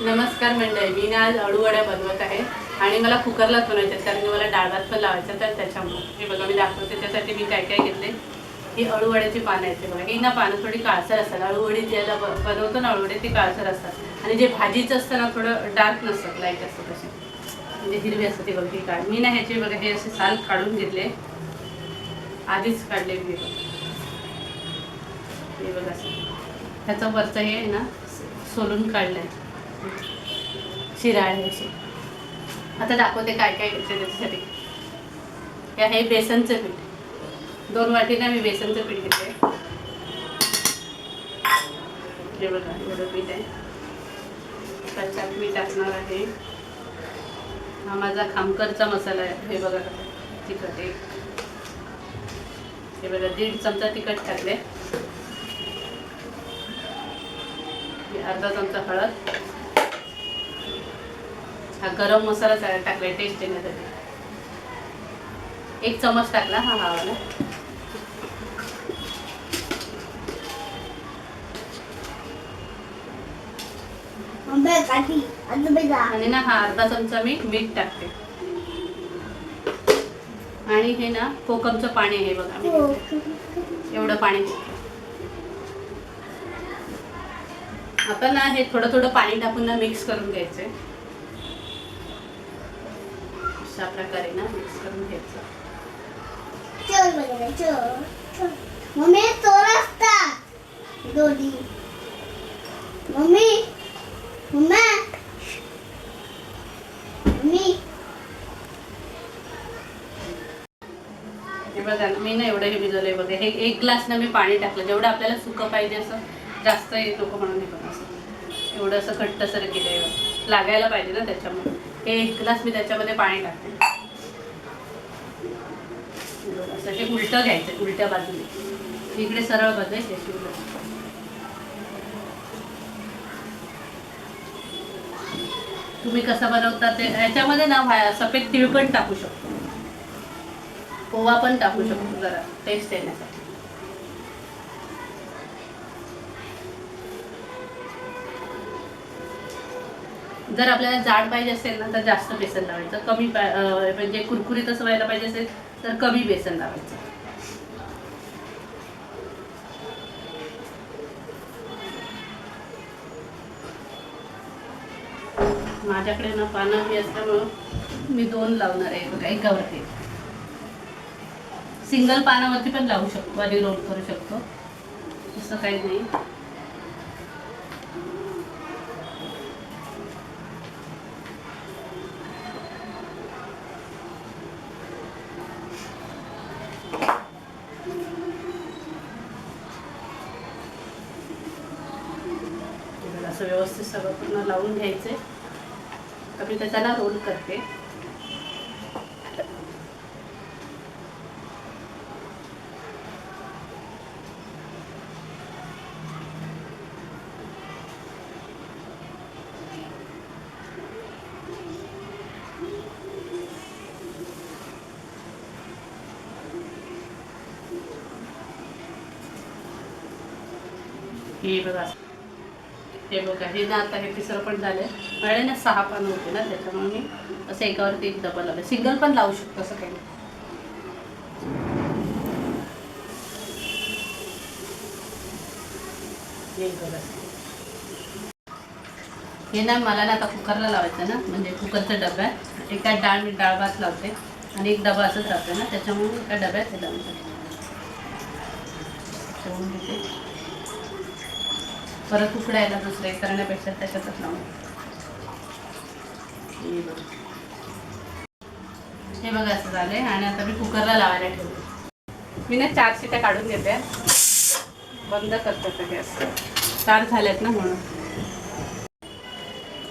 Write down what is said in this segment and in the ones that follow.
नमस्कार मंडळी मी ना आज अळूवड्या बनवत आहे. आणि मला कुकरलाच बनवायचे आहेत, कारण की मला डाळ भात पण लावायचा तर त्याच्यामुळे. हे बघा मी दाखवते त्यासाठी मी काय काय घेतले. ही अळूवड्याची पानं आहेत ते बघा. ही ना पानं थोडी काळसर असतात. अळूवडी ज्याला बनवतो ना अळूवडे ते काळसर असतात. आणि जे भाजीचं असतं ना थोडं डार्क नसतात लाइट असतं तसे म्हणजे हिरवी असते ती बघा ही मी ना ह्याचे बघा हे असे साल काढून घेतले. आधीच काढले मी. बघा. हे बघा असं. वरचं हे आहे ना सोलून काढलं आहे असे आता दाखवते काय काय घ्यायचं त्याच्यासाठी. हे आहे बेसनचं पीठ. दोन वाटीना मी बेसनचं पीठ घेते. हे बघा एवढं पीठ आहे. त्याच्यात मी टाकणार आहे. हा माझा खामकरचा मसाला आहे. हे बघा तिखट एक. हे बघा दीड चमचा तिखट टाकले अर्धा चमचा हळद. हा गरम मसाला टाकलाय टेस्ट येण्यासाठी. एक चमच टाकला हा हा आणि ना हा अर्धा चमचा मी मीठ टाकते. आणि हे ना कोकमचं पाणी आहे बघा एवढं पाणी आता ना हे थोडं थोडं पाणी टाकून ना मिक्स करून घ्यायचंय. अशा प्रकारे ना मिक्स करून घ्यायचं. मम्मी चोर असतात दोन्ही. Mummy mamma. मम्मी. हे बघा मी ना एवढं हे भिजवलंय बघा. हे एक ग्लास ना मी पाणी टाकलं. जेवढं आपल्याला सुकं पाहिजे असं जास्त हे नको म्हणून हे बघा. असं एवढं असं घट्टसर केलंय. लागायला पाहिजे ना त्याच्यामुळे. हे एक ग्लास मी त्याच्यामध्ये पाणी टाकते. असं हे उलटं घ्यायचं उलट्या बाजूने. इकडे सरळ बाजू आहे तुम्ही कसं बनवता ते ह्याच्यामध्ये ना व्हाया सफेद तिळ पण टाकू शकतो. पोवा पण टाकू शकतो जरा टेस्ट येण्यासाठी. जर आपल्याला जाड पाहिजे असेल ना तर जास्त बेसन लावायचं. कमी म्हणजे कुरकुरीत असं व्हायला पाहिजे असेल तर कमी बेसन लावायचं. माझ्याकडे ना पानं बी असल्यामुळं मी दोन लावणार आहे. बघा एकावरती सिंगल पानावरती पण लावू शकतो आणि रोल करू शकतो. असं काही नाही हे बघा, असं व्यवस्थित सगळं पूर्ण लावून घ्यायचं आहे मी त्याचा रोल करते. ही बघा. हे बघा हे ना आता हे तिसरं पण झालंय. माझ्याकडे ना सहा पण होते ना त्याच्यामुळे मी असं एकावरती एक डबल लावलं सिंगल पण लावू शकतो असं काही हे ना मला ना आता कुकरला लावायचं ना म्हणजे कुकरचा डबा आहे. एका डाळ मी डाळ भात लावते. आणि एक डबा असंच राहतं ना त्याच्यामुळे एका डब्यात हे लावते ठेवून घेते परत उकडायला दुसरे करण्यापेक्षा त्याच्यातच लावून हे बघा. असं झालंय आणि आता मी कुकरला लावायला ठेवले मी ना चार शिट्या काढून घेते बंद करतात गॅस. चार झाल्यात ना म्हणून.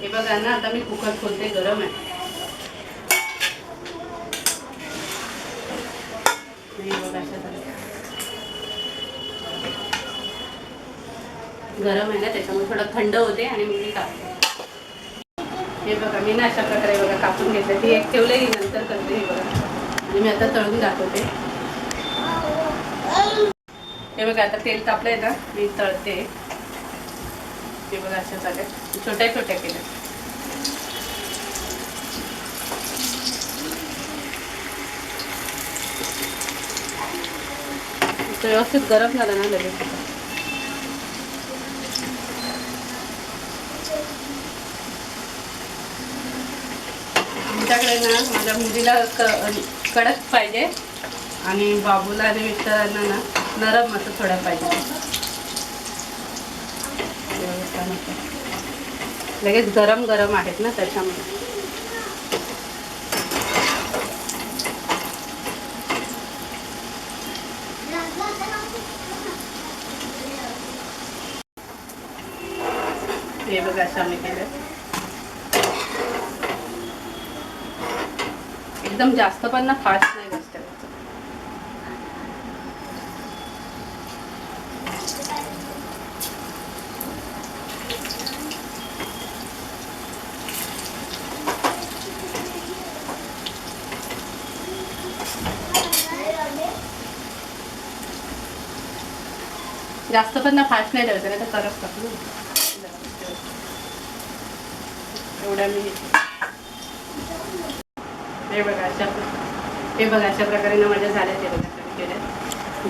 हे बघा ना आता मी कुकर खोलते गरम आहे हे बघा अशा झाल्या. गरम आहे ना त्याच्यामुळे थोडं थंड होते आणि मग मी कापते. हे बघा मी ना अशा प्रकारे बघा कापून घेतलं ती एक ठेवलं की नंतर करते हे बघा. आणि मी आता तळून दाखवते. हे बघा आता तेल तापलंय ना मी तळते. हे बघा अशा झाल्या. छोट्या छोट्या केल्या. व्यवस्थित गरम झालं ना लगेच. आमच्याकडे ना माझ्या मुलीला क कडक पाहिजे आणि बाबूला आणि मिस्टरांना ना नरम असं थोडं पाहिजे. लगेच गरम गरम आहेत ना त्याच्यामध्ये हे बघा असं आम्ही केलं. एकदम जास्त पण ना फास्ट नाही बसत जास्त पण ना फास्ट नाही ठेवायचं नाही तर करत एवढ्या मी हे बघा अशा हे बघा अशा प्रकारे ना माझ्या झाल्या ते बघा कमी केल्या.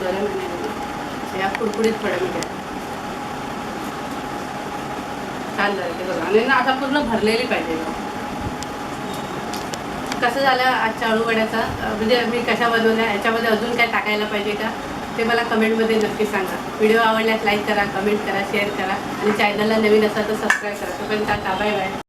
गरम आहे या कुरकुरीत थोड्या मी छान झालं ते बघा. आणि ना आता पूर्ण भरलेली पाहिजे बघा. कसं झालं आजच्या अळूवड्याचा म्हणजे मी कशा बनवल्या? याच्यामध्ये अजून काय टाकायला पाहिजे का? ते मला कमेंटमध्ये नक्की सांगा. व्हिडिओ आवडल्यास लाईक करा कमेंट करा शेअर करा. आणि चॅनलला नवीन असा तर सबस्क्राईब करा. तोपर्यंत टाटा बाय बाय